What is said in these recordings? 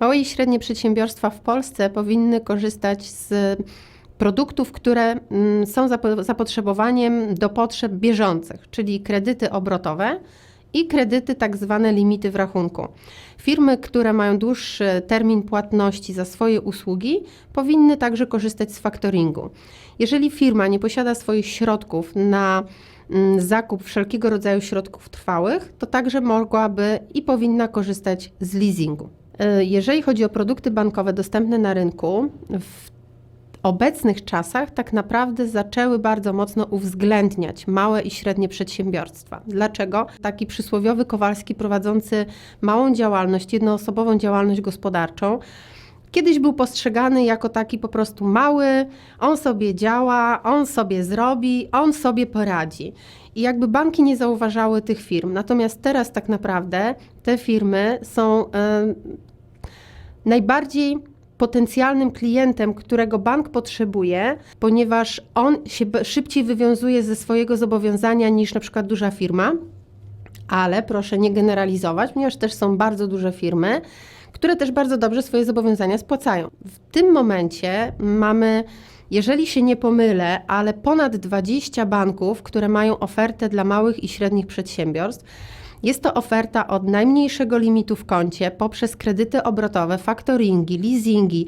Małe i średnie przedsiębiorstwa w Polsce powinny korzystać z produktów, które mm, są zapo- zapotrzebowaniem do potrzeb bieżących, czyli kredyty obrotowe i kredyty tak zwane limity w rachunku. Firmy, które mają dłuższy termin płatności za swoje usługi, powinny także korzystać z faktoringu. Jeżeli firma nie posiada swoich środków na mm, zakup wszelkiego rodzaju środków trwałych, to także mogłaby i powinna korzystać z leasingu. E, Jeżeli chodzi o produkty bankowe dostępne na rynku, w obecnych czasach tak naprawdę zaczęły bardzo mocno uwzględniać małe i średnie przedsiębiorstwa. Dlaczego? Taki przysłowiowy Kowalski prowadzący małą działalność, jednoosobową działalność gospodarczą, kiedyś był postrzegany jako taki po prostu mały, on sobie działa, on sobie zrobi, on sobie poradzi. I jakby banki nie zauważały tych firm. Natomiast teraz tak naprawdę te firmy są najbardziej potencjalnym klientem, którego bank potrzebuje, ponieważ on się szybciej wywiązuje ze swojego zobowiązania niż na przykład duża firma. Ale proszę nie generalizować, ponieważ też są bardzo duże firmy, które też bardzo dobrze swoje zobowiązania spłacają. W tym momencie mamy, jeżeli się nie pomylę, ale ponad 20 banków, które mają ofertę dla małych i średnich przedsiębiorstw. Jest to oferta od najmniejszego limitu w koncie poprzez kredyty obrotowe, faktoringi, leasingi,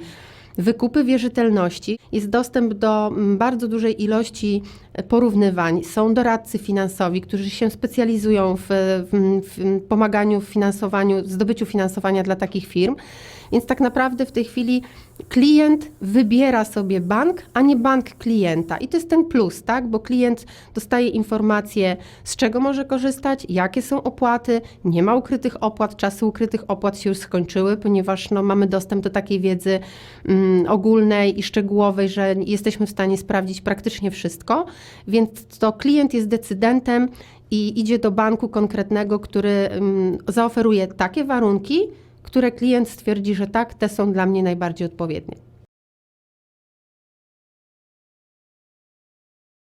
wykupy wierzytelności. Jest dostęp do mm, bardzo dużej ilości porównywań. Są doradcy finansowi, którzy się specjalizują w, w, w pomaganiu w finansowaniu, w zdobyciu finansowania dla takich firm. Więc tak naprawdę w tej chwili klient wybiera sobie bank, a nie bank klienta. I to jest ten plus, tak? Bo klient dostaje informacje, z czego może korzystać, jakie są opłaty, nie ma ukrytych opłat, czasy ukrytych opłat się już skończyły, ponieważ no, mamy dostęp do takiej wiedzy mm, ogólnej i szczegółowej, że jesteśmy w stanie sprawdzić praktycznie wszystko, więc to klient jest decydentem i idzie do banku konkretnego, który mm, zaoferuje takie warunki, które klient stwierdzi, że tak, te są dla mnie najbardziej odpowiednie.